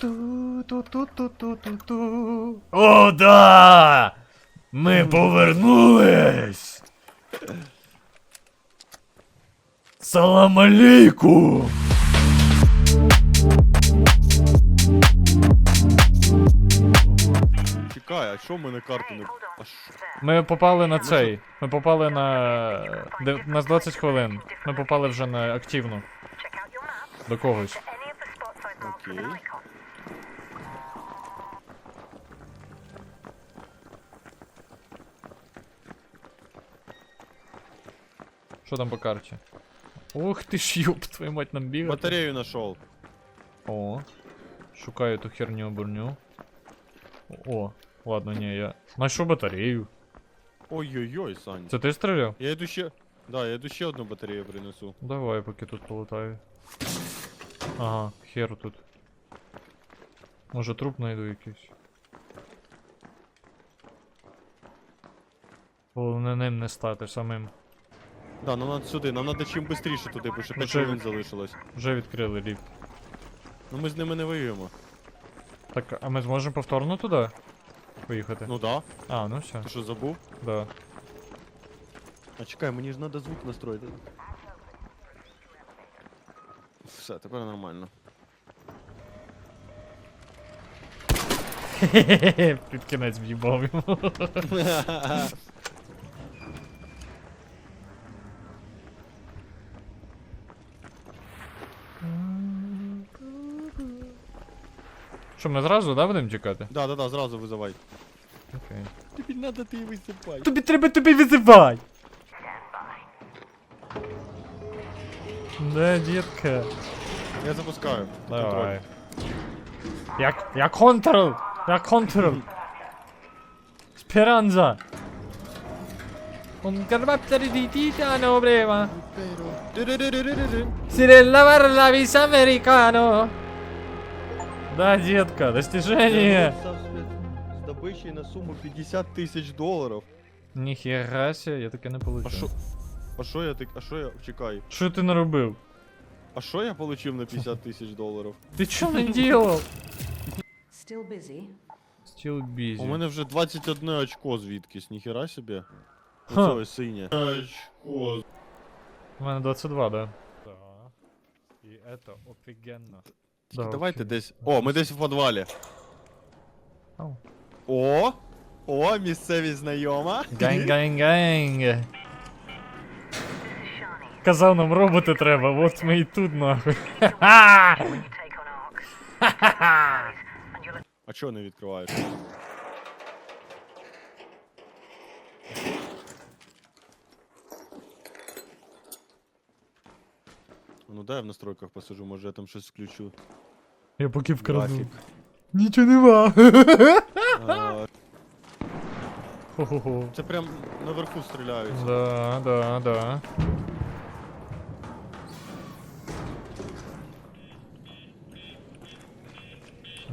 Ту-ту-ту-ту-ту-ту. О, да! Ми повернулись! Салам алейкум! Чекай, а що в мене карту не. А що? Ми попали на цей. Ми попали на. Де... У нас 20 хвилин. Ми попали вже на активну. До когось. Окей. Що там по карті? Ух ти ж юб, твою мать нам бігати. Батарею нашел. О. Шукаю ту херню бурню. О, ладно, ні, я. Знайшов батарею. Ой-ой-ой, Сань. Це ти стріляв? Я йду ще. Да, я йду ще одну батарею принесу. Давай, поки тут полутаю. Ага, хер тут. Може труп знайду якийсь. Головне ним не стати самим. Да, нам надо сюди, нам надо чим швидше туди, бо ще 5 Вже- хвилин залишилось. Вже відкрили ліфт. Ну ми з ними не воюємо. Так, а ми зможемо повторно туди? Поїхати? Ну да. А, ну все, Ти що забув? да. А чекай, мені ж треба звук настроїти. Все, тепер нормально. Під кінець в'їбав йому. Що, ми зразу, да, будемо чекати? Да, да, да, зразу визивай. Окей. Тобі треба ти висипай. Тобі треба тобі визивай! Да, дітка. Я запускаю. Контроль. Давай. Як, як контрол! Як контрол! Speranza! Un carattere di titano breva. Сирелла варла вис американо Да, детка, достижение! З добичі на суму 50 тисяч доларів. Ніхера себе, я таке не А получив. що? А що я так. А що я. Чекай. Що ти наробив? А що я получив на 50 тисяч доларів? Ти чо не делав? Still busy. Still busy. У мене вже 21 очко звідкись, ніхера собі. Ха. Оце ось синє. Очко. У мене 22, да. Да. І это офігенно. Тільки Да, давайте десь. О, ми десь в підвалі. Ау. О! О, місцевість знайома. Гань, гань, гань. Казав нам роботи треба, от ми і тут нахуй. Ха-ха! Ха-ха-ха! А чого не відкриваєш? Ну дай я в настройках посижу, може я там щось включу. Я поки вкраду. Графік. Нічого нема. А, Хо-хо-хо. Це прям наверху стріляють. Да, да, да.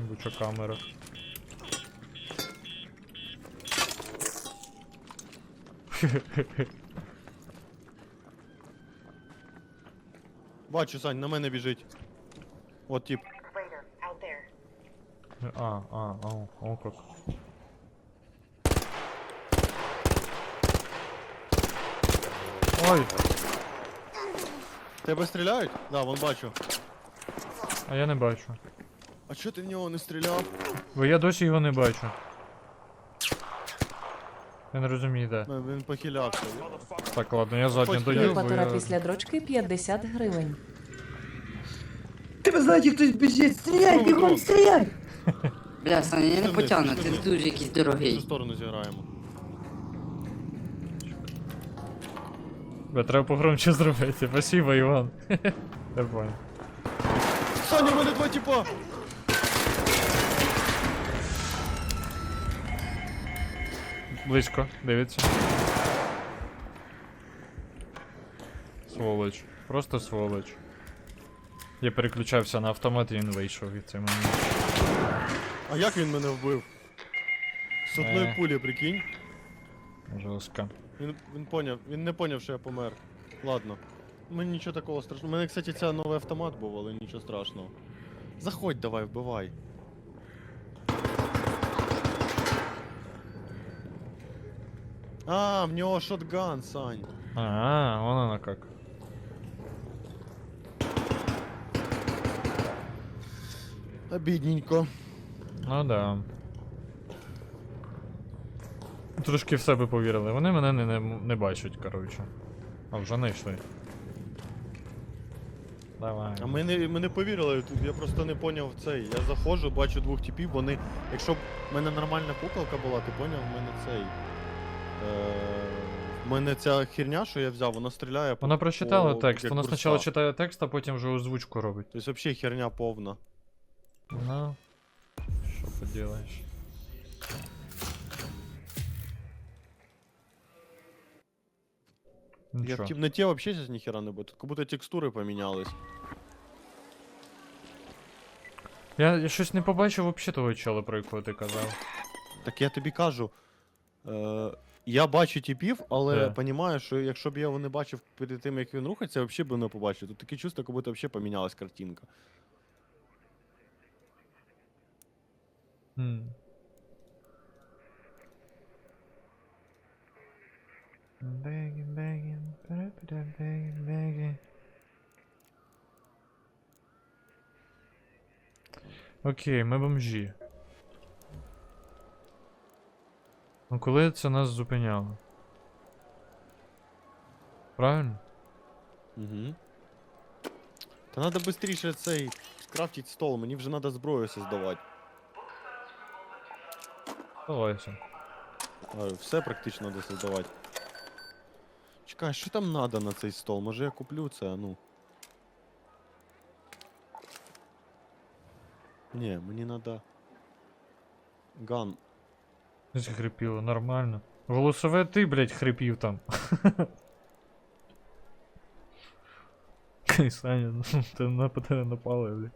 Буча камера. Бачу, Сань, на мене біжить. От тип. Raider, out there. А, а, о, о как. Ой, Тебе стріляють? Да, вон бачу. а я не бачу. А чого ти в нього не стріляв? Бо я досі його не бачу. Я не розумію, де. Ну, Він похилявся. Так, ладно, я задню Хоч даю, бо я... після дрочки 50 гривень. Тебе знаєте, хтось біжить, стріляй, бігом, стріляй! Бля, Саня, я не вниз, потягну, ти вниз. дуже якийсь В цю дорогий. сторону зіграємо. Бля, треба погромче зробити. Спасибо, Іван. Я понял. Саня, мене два типа! Близько, дивиться. Сволоч. Просто сволоч. Я переключався на автомат і він вийшов від цього моменту. А як він мене вбив? З одної Е. пулі, прикинь. Жорстко. Він, він поняв, він не поняв, що я помер. Ладно. Мені нічого такого страшного. У мене, кстати, ця новий автомат був, але нічого страшного. Заходь давай, вбивай. А, в нього шотган, Сань. А, вон оно как. Обідненько. Ну да. Трошки в себе повірили. Вони мене не, не, не бачать, коротше. А вже не йшли. Давай. А ми не, ми не повірили, тут я просто не поняв цей. Я заходжу, бачу двох типів, вони. Якщо б в мене нормальна куколка була, ти поняв, в мене цей. Е, в мене ця херня, що я взяв, вона стріляє по. Вона прочитала по- текст. як Вона бурса. спочатку читає текст, а потім вже озвучку робить. Тобто взагалі херня повна. Ну. Що поделаєш? Я в темноте вообще сейчас ніхера не буде. Тут как будто текстури помінялись. Я, я щось не побачив вообще того чела, про якого ти казав. Так я тобі кажу. Е, я бачу типів, але Де? розумію, що якщо б я його не бачив перед тим, як він рухається, я взагалі б не побачив. Тут таке чувство, як будто взагалі помінялась картинка. Хм. Begging, begging, ba-da-ba-da, begging, begging. Окей, ми бомжі. Ну коли це нас зупиняло? Правильно? Угу. Та треба швидше цей скрафтити стол, мені вже треба зброю создавати. Давайся. А, Все практично треба создавати. Чекай, що там треба на цей стол? Може я куплю це, а ну. Ні, мені треба. Ган. Десь хрипіло, нормально. Голосове ти, блядь, хрипів там. Саня, ну ти на тебе напали, блядь.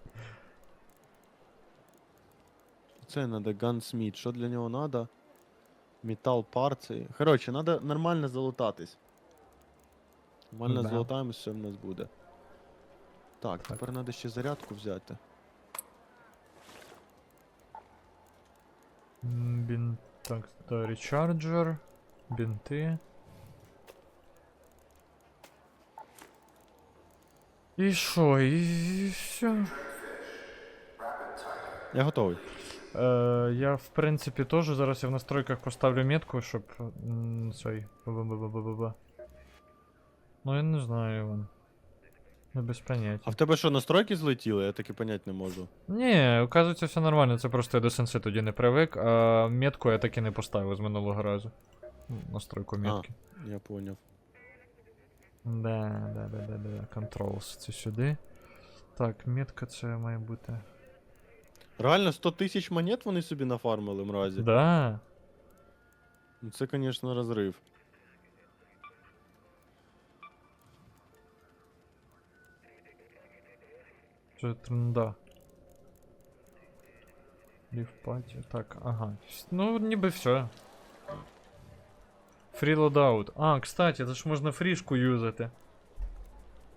Це треба Gunsmith. Що для нього треба? Метал парці. Коротше, треба нормально залутатись. Нормально Да. залутаємось, все в нас буде. Так, Так. тепер треба ще зарядку взяти. М, Бін... Так, да, речарджер, бінти. І що, і все. Я готовий. Е, я, в принципі, теж зараз я в настройках поставлю метку, щоб. цей. Ну я не знаю. Ну без поняття. А в тебе що, настройки злетіли? Я таки понять не можу. Ні, оказується, все нормально, це просто я до сенси тоді не привик, а метку я так і не поставив з минулого разу. Настройку метки. Я поняв. Да, да, да, да, да. Controls це сюди. Так, метка це має бути. Реально 100 тисяч монет вони собі нафармили мразі. Да. Ну це, звісно, розрив. Це тренда. Лів паті. Так, ага. Вс- Ну, ніби все. Free loadout. А, кстати, це ж можна фрішку юзати.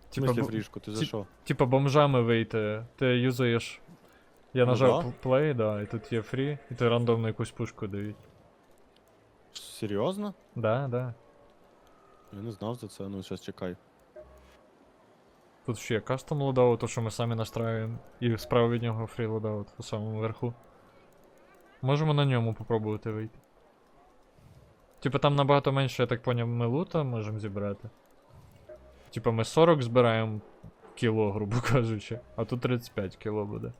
В смысле бо- фрішку, ти за ті- що? Типа бомжами вийти. Ти юзаєш. Я Ну нажав да. п- play, да, і тут є free, і ти рандомно якусь пушку дають. Серйозно? Да, да. Я не знав за це, ну зараз чекай. Тут ще кастом лодаут, то що ми самі настраюємо. І справа від нього фрі лодаут у самому верху. Можемо на ньому попробувати вийти. Типа там набагато менше, я так поняв, ми лута можемо зібрати. Типа ми 40 збираємо кіло, грубо кажучи, а тут 35 кіло буде.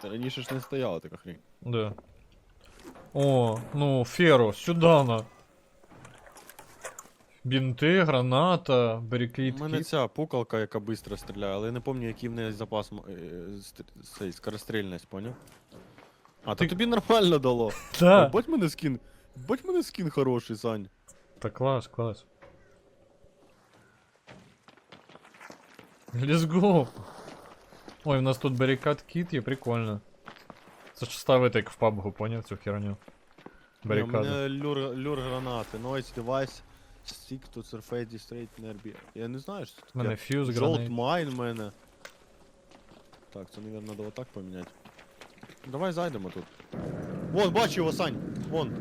Та раніше ж не стояла така хрень. Да. О, ну, Феро, сюда на. Бінти, граната, У мене кіт. ця пукалка, яка швидко стріляє, але я не пам'ятаю, який в неї запас м- е, ст- цей, скорострільність, поняв? А, Ти- то тобі нормально дало. Да. Бать мене скін. Бать мене скін хороший, Сань. Та клас, клас. Let's go. Ой, у нас тут барикад кіт є, прикольно. Це ж ставити як в PUBG, поняв цю херню? Ні, У мене люр, люр гранати, noise device, stick to surface straight NRB. Я не знаю, що це У мене таке. фьюз Jolt гранат. mine в мене. Так, це, мабуть, треба отак поміняти. Давай зайдемо тут. Вон, бачу його, Сань. Вон.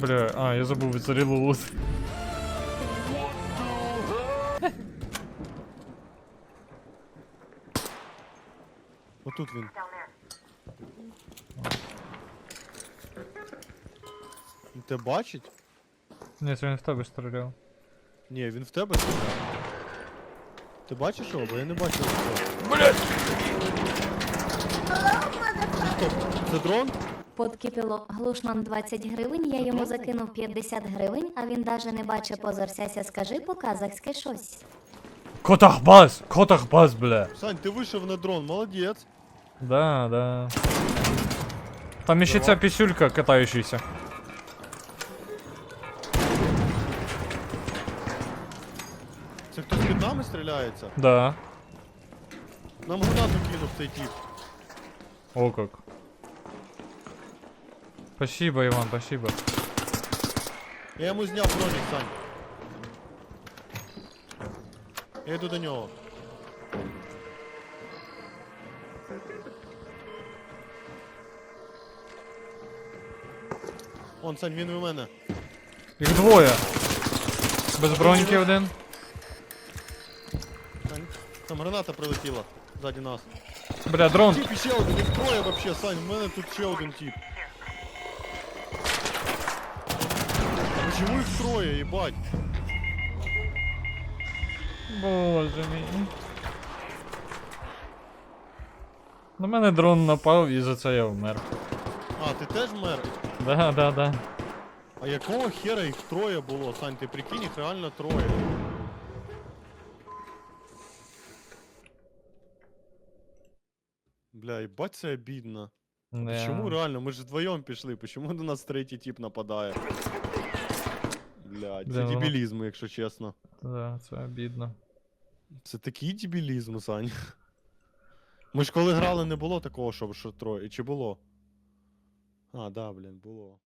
Бля, а, я забув від зарілу Отут він. Він Тебе бачить? Ні, це він в тебе стріляв. Ні, він в тебе стріляє. Ти бачиш його? Бо я не бачу його. Блять! Це дрон? Подкипіло глушман 20 гривень, я йому закинув 50 гривень, а він даже не бачить позорсяся, скажи по-казахськи щось. Котахбас! Котахбас, бля! Сань, ти вийшов на дрон, молодець. Да, да. Там іще ця пісюлька катаючийся. Це хтось під нами стріляється? Да. Нам гранату кинув цей тип. О как. Спасибо, Иван, спасибо. Я йому зняв бронік, Сань. Я йду до нього. Он, Сань, він у мене. Їх двоє. Без броньки один. Сань, там граната прилетіла ззаді нас. Бля, дрон. Тип ще один, їх троє вообще, Сань, в мене тут ще один тип. Чому їх троє, їбать? Боже мій. На мене дрон напав і за це я вмер. А, ти теж мер? Да, да, да. А якого хера їх троє було, Сань, ти прикинь, їх реально троє. Бля, їбать це обідно. Не. Чому реально? Ми ж вдвоєм пішли, почему до нас третій тип нападає? Да, це воно- дебілізм, якщо чесно. Да, це обідно. Це такий дебілізм, Сань. Ми ж коли грали, не було такого, щоб що троє. Чи було? А, да, блін, було.